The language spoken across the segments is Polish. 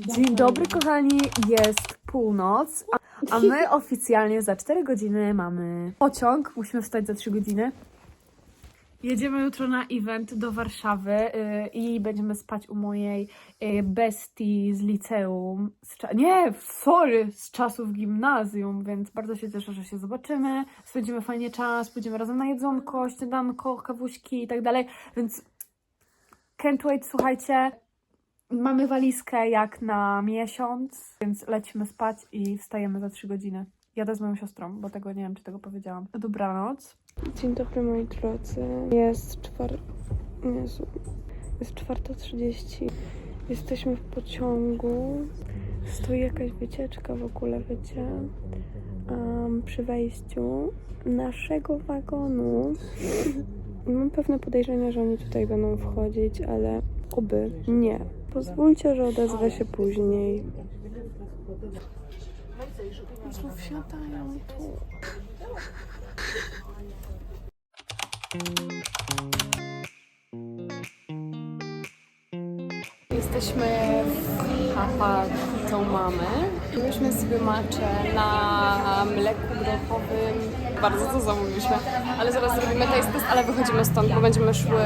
Dzień dobry kochani, jest północ, a, a my oficjalnie za 4 godziny mamy pociąg, musimy wstać za 3 godziny. Jedziemy jutro na event do Warszawy y, i będziemy spać u mojej y, bestii z liceum. Z nie, sorry, z czasów gimnazjum, więc bardzo się cieszę, że się zobaczymy. Spędzimy fajnie czas, pójdziemy razem na jedzonko, śniadanko, kawuśki i tak dalej, więc can't wait, słuchajcie. Mamy walizkę jak na miesiąc, więc lecimy spać i wstajemy za 3 godziny. Jadę z moją siostrą, bo tego nie wiem, czy tego powiedziałam. Dobranoc. Dzień dobry moi drodzy. Jest czwar... Jezu. Jest czwarta trzydzieści. Jesteśmy w pociągu. Stoi jakaś wycieczka w ogóle, wiecie. Em, przy wejściu naszego wagonu. Mam pewne podejrzenia, że oni tutaj będą wchodzić, ale oby nie. Pozwólcie, że odezwę się później. Jezu, wsiadają tu. Jesteśmy w Papa to mamy. Mieliśmy sobie maczę na mleku grochowym. Bardzo to zamówiliśmy. Ale zaraz zrobimy test, ale wychodzimy stąd, bo będziemy szły,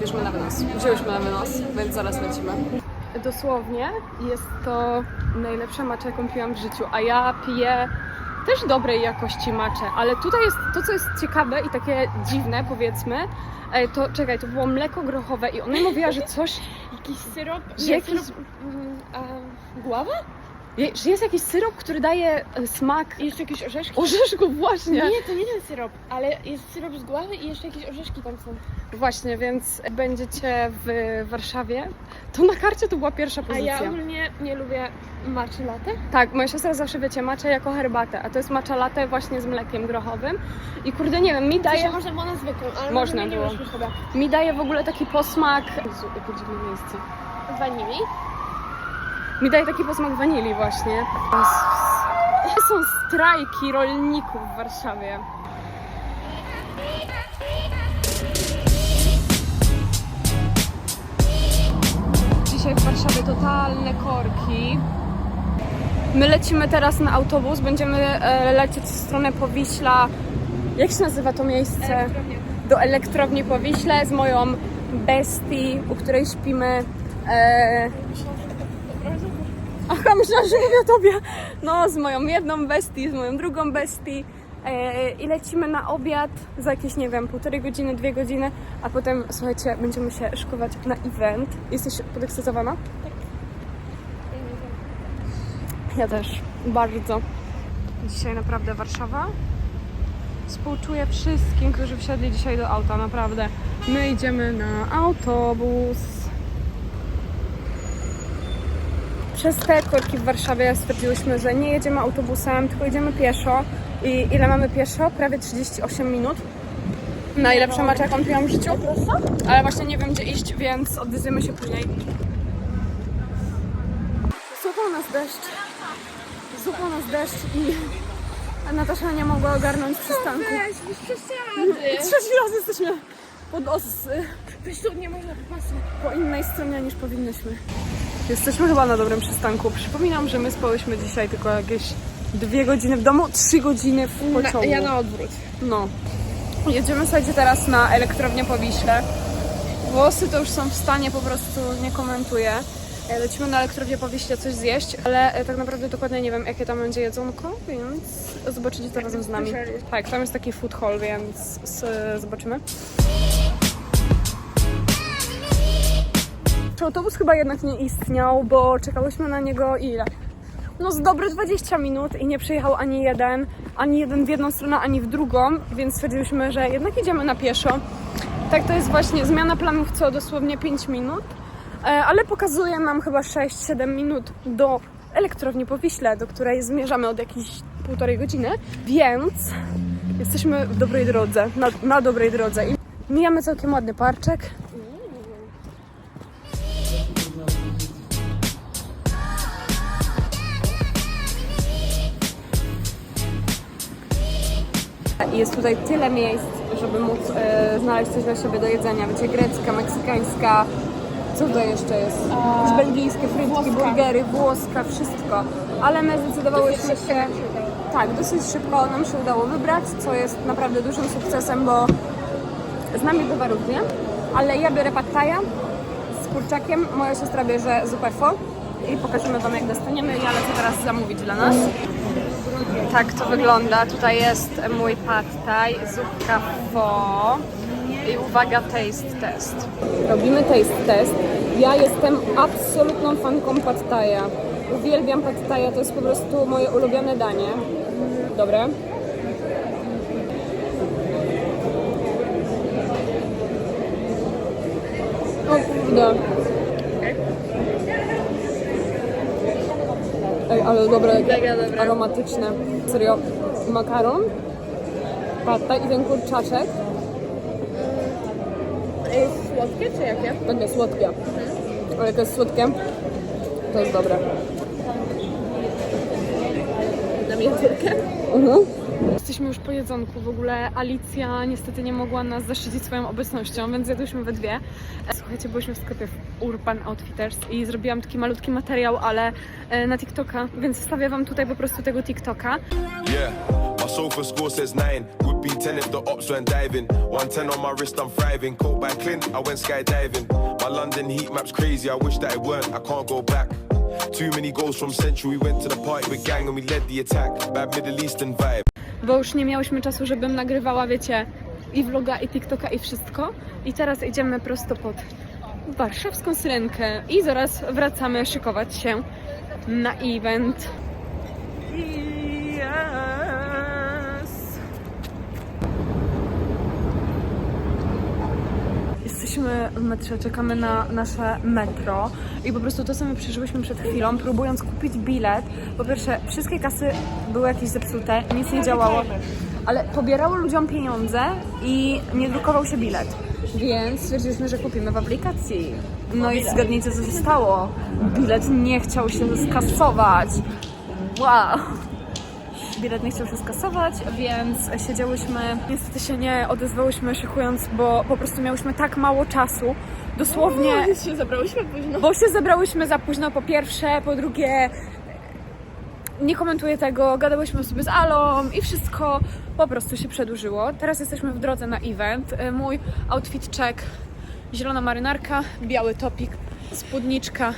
bierzemy na wynos. Wzięłyśmy na wynos, więc zaraz lecimy. Dosłownie jest to najlepsza macza, jaką piłam w życiu, a ja piję też dobrej jakości macze, ale tutaj jest to, co jest ciekawe i takie dziwne, powiedzmy, e, to czekaj, to było mleko grochowe i ona mówiła, że coś Jakiś syrop? że Nie, jakiś, syrop. mm, a, gława? Je, że jest jakiś syrop, który daje e, smak I jeszcze jakieś orzeszki? orzeszków właśnie. Nie, to nie ten syrop, ale jest syrop z głowy i jeszcze jakieś orzeszki tam są. Właśnie, więc będziecie w Warszawie. To na karcie to była pierwsza A pozycja. ja ogólnie nie lubię matcha latte. Tak, moja siostra zawsze wiecie, macza jako herbatę, a to jest macza latte właśnie z mlekiem grochowym. I kurde, nie wiem, mi Daje... daje, Można było na zwykłą, ale Można może było. chyba. mi daje w ogóle taki posmak... Jezu, jakie dziwne miejsce. Wanili? Mi daje taki posmak wanilii właśnie. Są strajki rolników w Warszawie. Dzisiaj w Warszawie totalne korki. My lecimy teraz na autobus, będziemy e, lecieć w stronę Powiśla. Jak się nazywa to miejsce? Do elektrowni Powiśle z moją bestii, u której śpimy. E, Myślałam, że mówię tobie. No, z moją jedną bestii, z moją drugą bestii. E, I lecimy na obiad za jakieś, nie wiem, półtorej godziny, dwie godziny, a potem, słuchajcie, będziemy się szykować na event. Jesteś podekscytowana? Tak. Ja też, bardzo. Dzisiaj naprawdę Warszawa. Współczuję wszystkim, którzy wsiadli dzisiaj do auta, naprawdę. My idziemy na autobus. Przez te korki w Warszawie stwierdziłyśmy, że nie jedziemy autobusem, tylko jedziemy pieszo. I ile mamy pieszo? Prawie 38 minut. Najlepsza macza, jaką piłam w życiu. Ale właśnie nie wiem, gdzie iść, więc odezwiemy się później. Zupał nas deszcz. Zupał nas deszcz i Natasza nie mogła ogarnąć przystanku. Trzeci raz jesteśmy pod os... Weź tu nie można po innej stronie niż powinnyśmy. Jesteśmy chyba na dobrym przystanku. Przypominam, że my spałyśmy dzisiaj tylko jakieś dwie godziny w domu, trzy godziny w pociągu. ja na odwrót. No. Jedziemy słuchajcie teraz na elektrownię po Wiśle. Włosy to już są w stanie, po prostu nie komentuję. E, Lecimy na elektrownię po Wiśle coś zjeść, ale e, tak naprawdę dokładnie nie wiem, jakie tam będzie jedzonko, więc zobaczycie to razem z nami. Tak, tam jest taki food hall, więc zobaczymy. Czy autobus chyba jednak nie istniał, bo czekałyśmy na niego ile? No z dobre 20 minut i nie przyjechał ani jeden, ani jeden w jedną stronę, ani w drugą, więc stwierdziliśmy, że jednak idziemy na pieszo. Tak to jest właśnie zmiana planów co dosłownie 5 minut, e, ale pokazuje nam chyba 6-7 minut do elektrowni po Wiśle, do której zmierzamy od jakiejś półtorej godziny, więc jesteśmy w dobrej drodze, na, na dobrej drodze i mijamy całkiem ładny parczek. I jest tutaj tyle miejsc, żeby móc e, znaleźć coś dla siebie do jedzenia. Wiecie, grecka, meksykańska, Co tutaj jeszcze jest? Jakieś belgijskie frytki, burgery, włoska, wszystko. Ale my zdecydowałyśmy się... Tak, dosyć szybko nam się udało wybrać, co jest naprawdę dużym sukcesem, bo z nami bywa różnie. Ale ja biorę pad thaja z kurczakiem, moja siostra bierze zupę pho i pokażemy Wam jak dostaniemy. Ja lecę teraz zamówić dla nas. Tak to wygląda. Tutaj jest mój pad thai, zupka pho i uwaga, taste test. Robimy taste test. Ja jestem absolutną fanką pad thaia. Uwielbiam pad thaia, to jest po prostu moje ulubione danie. Dobre. O kurde. Ale dobre, aromatyczne. Serio, makaron, pata i ten kurczaczek. Jest słodkie czy jakie? Takie słodkie. Ale jak jest słodkie, to jest dobre. Na miniaturkę? Mhm. Jesteśmy już po jedzonku. W ogóle Alicja niestety nie mogła nas zaszczycić swoją obecnością, więc jadłyśmy we dwie. Słuchajcie, byliśmy w sklepie w Urban Outfitters i zrobiłam taki malutki materiał, ale e, na TikToka, więc wstawię Wam tutaj po prostu tego TikToka. Yeah, my sofa score says nine. Would be ten if the ops went diving. One ten on my wrist, I'm thriving. Caught by Clint, I went skydiving. My London heat map's crazy. I wish that it weren't. I can't go back. Too many goals from Central. We went to the party with gang and we led the attack. Bad Middle Eastern vibe. Bo już nie miałyśmy czasu, żebym nagrywała, wiecie, i vloga, i TikToka, i wszystko. I teraz idziemy prosto pod warszawską syrenkę i zaraz wracamy szykować się na event. Jesteśmy w metrze, czekamy na nasze metro i po prostu to, co my przeżyłyśmy przed chwilą, próbując kupić bilet. Po pierwsze, wszystkie kasy były jakieś zepsute, nic nie działało, ale pobierało ludziom pieniądze i nie drukował się bilet. Więc stwierdziliśmy, że kupimy w aplikacji. No i zgadnijcie, co się stało. Bilet nie chciał się skasować. Wow bilet nie chciał się skasować, więc siedziałyśmy, niestety się nie odezwałyśmy szykując, bo po prostu miałyśmy tak mało czasu, dosłownie, Nie, się zabrałyśmy późno. bo się zebrałyśmy za późno po pierwsze, po drugie nie komentuję tego, gadałyśmy sobie z Alą i wszystko po prostu się przedłużyło. Teraz jesteśmy w drodze na event. Y, Mój outfit check, zielona marynarka, biały topik, spódniczka,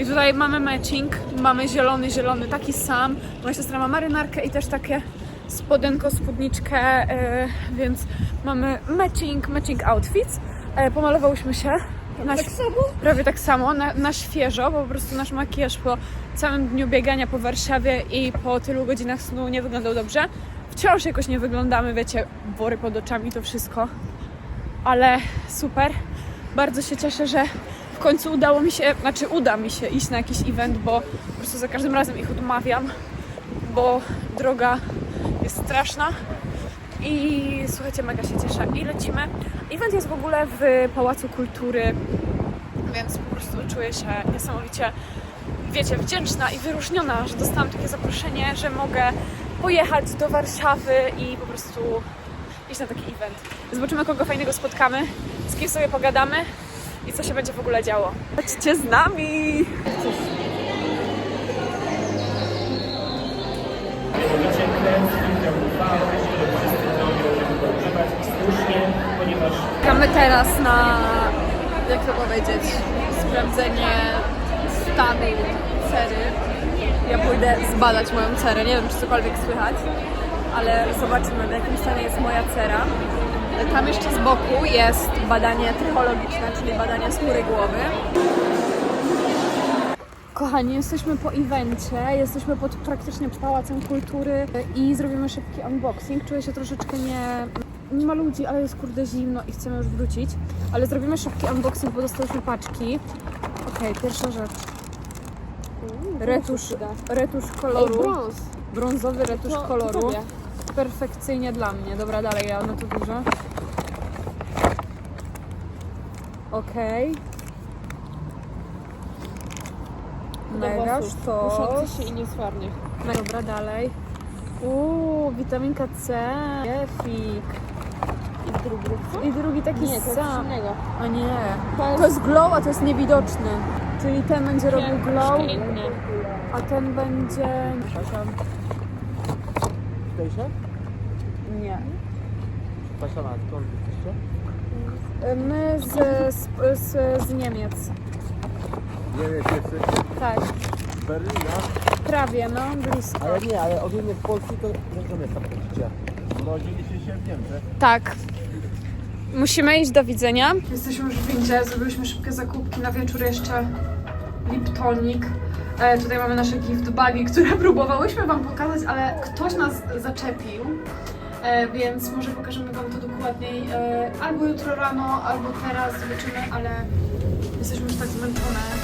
i tutaj mamy matching, mamy zielony, zielony, taki sam. Moja siostra ma marynarkę i też takie spodenko, spódniczkę, e, więc mamy matching, matching outfits. E, pomalowałyśmy się na, tak samo? prawie tak samo, na, na świeżo, bo po prostu nasz makijaż po całym dniu biegania po Warszawie i po tylu godzinach snu nie wyglądał dobrze. Wciąż jakoś nie wyglądamy, wiecie, wory pod oczami, to wszystko. Ale super. Bardzo się cieszę, że końcu udało mi się, znaczy uda mi się iść na jakiś event, bo po prostu za każdym razem ich odmawiam, bo droga jest straszna. I słuchajcie, mega się cieszę. I lecimy. Event jest w ogóle w Pałacu Kultury, więc po prostu czuję się niesamowicie, wiecie, wdzięczna i wyróżniona, że dostałam takie zaproszenie, że mogę pojechać do Warszawy i po prostu iść na taki event. Zobaczymy, kogo fajnego spotkamy, z kim sobie pogadamy i co się będzie w ogóle działo. Chodźcie z nami! Czekamy teraz na, jak to powiedzieć, sprawdzenie stanu cery. Ja pójdę zbadać moją cerę, nie wiem czy cokolwiek słychać, ale zobaczymy w jakim stanie jest moja cera. Tam jeszcze z boku jest badanie trichologiczne, czyli badanie skóry głowy. Kochani, jesteśmy po evencie, jesteśmy pod praktycznie Pałacem Kultury i zrobimy szybki unboxing. Czuję się troszeczkę nie... Nie ma ludzi, ale jest kurde zimno i chcemy już wrócić. Ale zrobimy szybki unboxing, bo dostałyśmy paczki. Okej, pierwsza rzecz. Retusz, retusz koloru. brąz. Brązowy retusz koloru. Perfekcyjnie dla mnie. Dobra, dalej, ja na to dużo. Okej. Mega sztos. Muszący się i niesławnie. Dobra, dalej. Uuu, witaminka C. Jefik. I drugi taki Nie, to jest sam. innego. A nie. To jest glow, a to jest niewidoczny. Czyli ten będzie robił glow, a ten będzie... Tutejsze? Nie. Pasiana, skąd jesteście? My z, z, z, z Niemiec. Nie wiem, jesteście Tak, z Berlina. prawie, no, blisko. Ale nie, ale ogólnie w Polsce to do miasta chodzicie. Urodziliście się w Niemczech. Tak. Musimy iść do widzenia. Jesteśmy już w windzie, zrobiliśmy szybkie zakupki na wieczór jeszcze Liptonik. E, tutaj mamy nasze gift bagi, które próbowałyśmy Wam pokazać, ale ktoś nas zaczepił. E, więc może pokażemy Wam to dokładniej e, albo jutro rano, albo teraz zobaczymy, ale jesteśmy już tak zmęczone.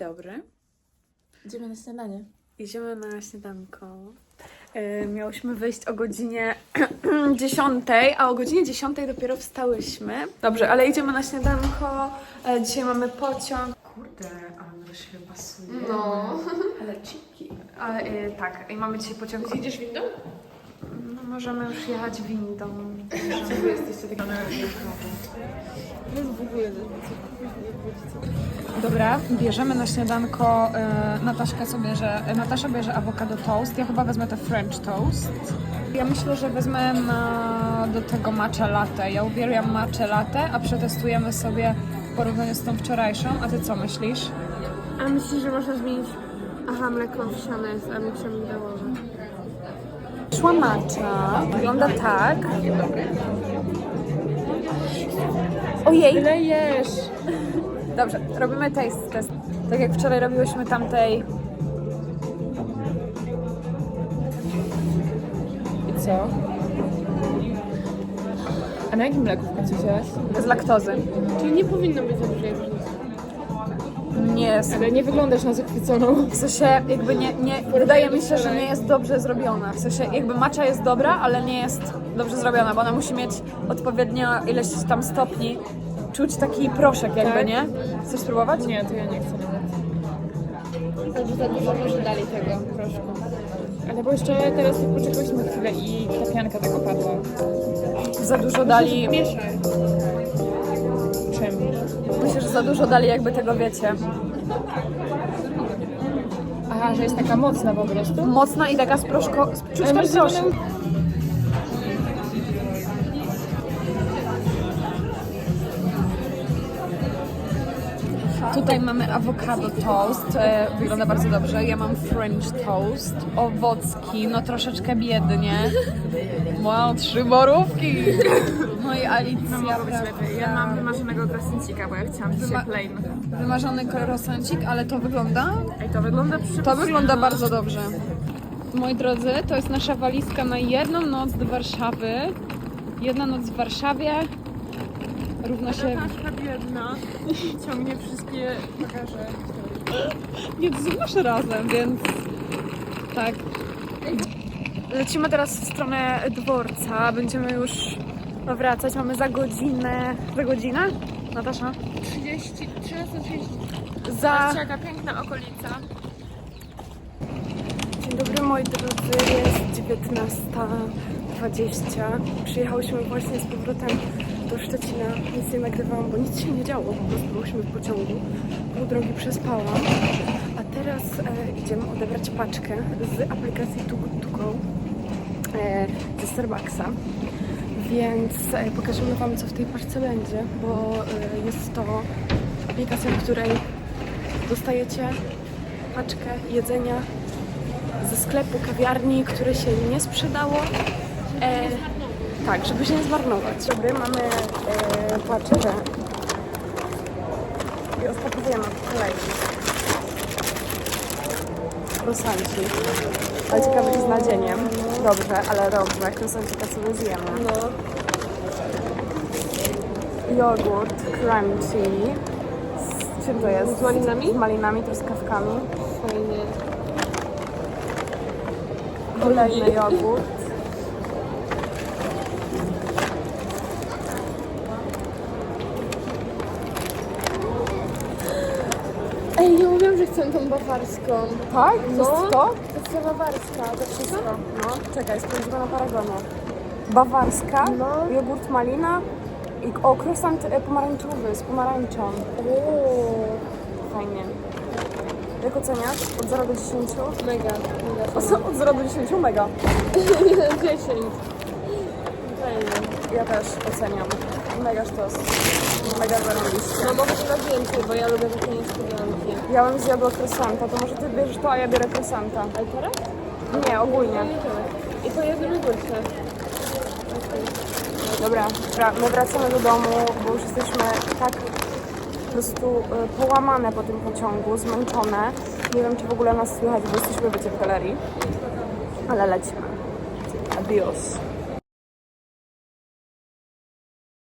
Dobry. Idziemy na śniadanie. Idziemy na śniadanko. E, miałyśmy wyjść o godzinie 10, a o godzinie 10 dopiero wstałyśmy. Dobrze, ale idziemy na śniadanko. E, dzisiaj mamy pociąg. Kurde, ale do siebie pasuje. No. Ale cipki. Ale e, tak, i mamy dzisiaj pociąg. Idziesz windą? No, możemy już jechać windą. Wy jesteście takie Dobra, bierzemy na śniadanko. E, Nataszka sobie bierze, e, Natasza bierze awokado toast. Ja chyba wezmę te French toast. Ja myślę, że wezmę na, do tego matcha latte. Ja uwielbiam matcha latte, a przetestujemy sobie w porównaniu z tą wczorajszą. A ty co myślisz? A myślisz, że można zmienić... Aha, mleko owsiane z amiksem migdałowym. Szła matcha. Wygląda tak. Ojej! Lejesz! Dobrze, robimy taste test. Tak jak wczoraj robiłyśmy tamtej. I co? A na jakim mleku w końcu wzięłaś? z laktozy. Czyli nie powinno być dużej różnicy. Nie jest. Ale nie wyglądasz na zachwyconą. W sensie jakby nie, nie wydaje mi się, że nie jest dobrze zrobiona. W sensie jakby macza jest dobra, ale nie jest dobrze zrobiona, bo ona musi mieć odpowiednio ileś tam stopni. Czuć taki proszek jakby, Tak? nie? Chcesz spróbować? Nie, to ja nie chcę nawet. Także za dużo może dali tego proszku. Ale bo jeszcze teraz poczekałyśmy chwilę i ta pianka tak opadła. Za dużo dali. Mieszaj. Czym? Myślę, że za dużo dali jakby tego wiecie. Aha, że jest taka mocna po prostu? Mocna i taka z proszko... z- Czuć proszek. Tutaj mamy awokado toast, e, wygląda bardzo dobrze. Ja mam french toast, owocki, no troszeczkę biednie. Wow, trzy borówki! No i Alicja, Ja mam wymarzonego krasnicika, bo ja chciałam dzisiaj plain. Wymarzony croissancik, ale to wygląda? Ej, to wygląda przy... To wygląda bardzo dobrze. Moi drodzy, to jest nasza walizka na jedną noc do Warszawy. Jedna noc w Warszawie równa się... Taka biedna ciągnie wszystkie bagaże. Nie, to są nasze razem, więc tak. Lecimy teraz w stronę dworca. Będziemy już wracać. Mamy za godzinę. Za godzinę? Natasza? 30, 13.30. Za. Jaka piękna okolica. Dzień dobry moi drodzy, jest 19.20. Przyjechałyśmy właśnie z powrotem do Szczecina. Nic nie nagrywałam, bo nic się nie działo. Po prostu byłyśmy w pociągu. Pół drogi przespałam. A teraz e, idziemy odebrać paczkę z aplikacji Good To Go e, ze Starbucksa. Więc e, pokażemy Wam, co w tej paczce będzie, bo e, jest to aplikacja, w której dostajecie paczkę jedzenia ze sklepu, kawiarni, które się nie sprzedało. E, tak, żeby się nie zmarnować. Dobry, mamy e, paczkę i po kolei. Krosanci. Ale ciekawe i z nadzieniem. Dobrze, ale dobrze. Krosancika sobie zjemy. No. Jogurt crunchy. Z czym to jest? Z malinami? Z malinami, truskawkami. fajnie. Kolejny jogurt. Ej, ja mówiłam, że chcę tą bawarską. Tak? No. To jest to? Ta bawarska, to wszystko. No, czekaj, sprawdzimy na paragonie. Bawarska, No. jogurt malina i o, croissant e, pomarańczowy z pomarańczą. Fajnie. Jak oceniasz? Od 0 do 10? Mega, mega. O, co? Od 0 do 10? Mega. 10. Fajnie. Ja też oceniam. Mega sztos. Mega zarobiście. No bo chyba więcej, bo ja lubię takie niespodzianki. Ja bym zjadła croissanta, to może ty bierzesz to, a ja biorę croissanta. Ale teraz? Nie, ogólnie. I to jest jogurcie. Dobra, my wracamy do domu, bo już jesteśmy tak po prostu y, połamane po tym pociągu, zmęczone. Nie wiem, czy w ogóle nas słychać, bo jesteśmy w galerii. Ale lecimy. Adios.